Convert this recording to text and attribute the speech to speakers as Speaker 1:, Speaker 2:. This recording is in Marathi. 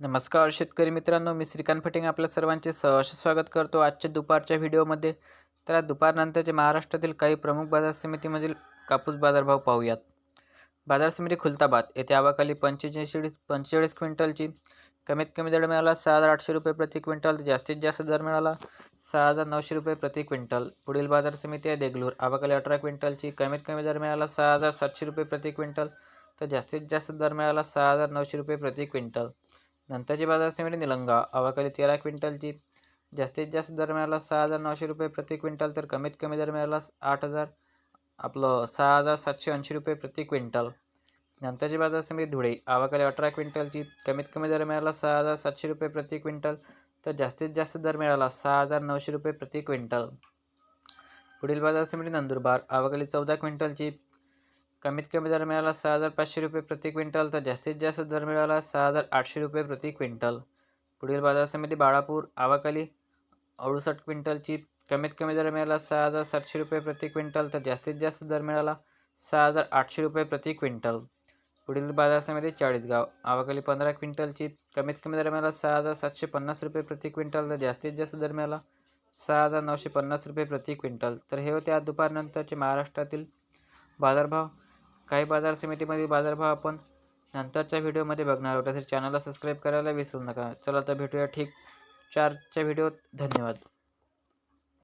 Speaker 1: नमस्कार शेतकरी मित्रांनो मी श्रीकांत फटिंग आपल्या सर्वांचे सहर्ष स्वागत करतो आजच्या दुपारच्या व्हिडिओमध्ये. तर आज दुपारनंतरचे महाराष्ट्रातील काही प्रमुख बाजार समितीमधील कापूस बाजारभाव पाहूयात. बाजार समिती खुलताबाद येथे आवाखाली पंचेचाळीस पंचेचाळीस क्विंटलची कमीत कमी दर मिळाला सहा हजार आठशे रुपये प्रति क्विंटल जास्तीत जास्त दर मिळाला सहा हजार नऊशे रुपये प्रति क्विंटल. पुढील बाजार समिती आहे देगलूर आवाखाली अठरा क्विंटलची कमीत कमी दर मिळाला सहा हजार सातशे रुपये प्रति क्विंटल तर जास्तीत जास्त दर मिळाला सहा हजार नऊशे रुपये प्रति क्विंटल. नंतरची बाजार समिती निलंगा. अवाखाली तेरा क्विंटलची जास्तीत जास्त दर मिळाला सहा हजार नऊशे रुपये प्रति क्विंटल तर कमीत कमी दर मिळाला आठ हजार आपलं सहा हजार सातशे ऐंशी रुपये प्रति क्विंटल. नंतरची बाजार समिती धुळे. आवाखाली अठरा क्विंटलची कमीत कमी दर मिळाला सहा हजार सातशे रुपये प्रति क्विंटल तर जास्तीत जास्त दर मिळाला सहा हजार नऊशे रुपये प्रति क्विंटल. पुढील बाजार समिती नंदुरबार. आवाखाली चौदा क्विंटलची कमीत कमी दर मिळाला सहा हजार पाचशे रुपये प्रति क्विंटल तर जास्तीत जास्त दर मिळाला सहा हजार आठशे रुपये प्रति क्विंटल. पुढील बाजार समिती बाळापूर आवाखाली अडुसष्ट क्विंटलची कमीत कमी दर मिळाला सहा हजार सातशे रुपये प्रति क्विंटल तर जास्तीत जास्त दर मिळाला सहा हजार आठशे रुपये प्रति क्विंटल. पुढील बाजार समिती चाळीसगाव आवाखाली पंधरा क्विंटलची कमीत कमी दर मिळाला सहा हजार सातशे पन्नास रुपये प्रति क्विंटल तर जास्तीत जास्त दर मिळाला सहा हजार नऊशे पन्नास रुपये प्रति क्विंटल. तर हे होते आज दुपारनंतरचे महाराष्ट्रातील बाजारभाव. काही बाजार समितीमधील बाजारभाव आपण नंतरच्या व्हिडिओमध्ये बघणार आहोत. तसेच चॅनलला सबस्क्राईब करायला विसरू नका. चला तर भेटूया ठीक चारच्या व्हिडिओत धन्यवाद.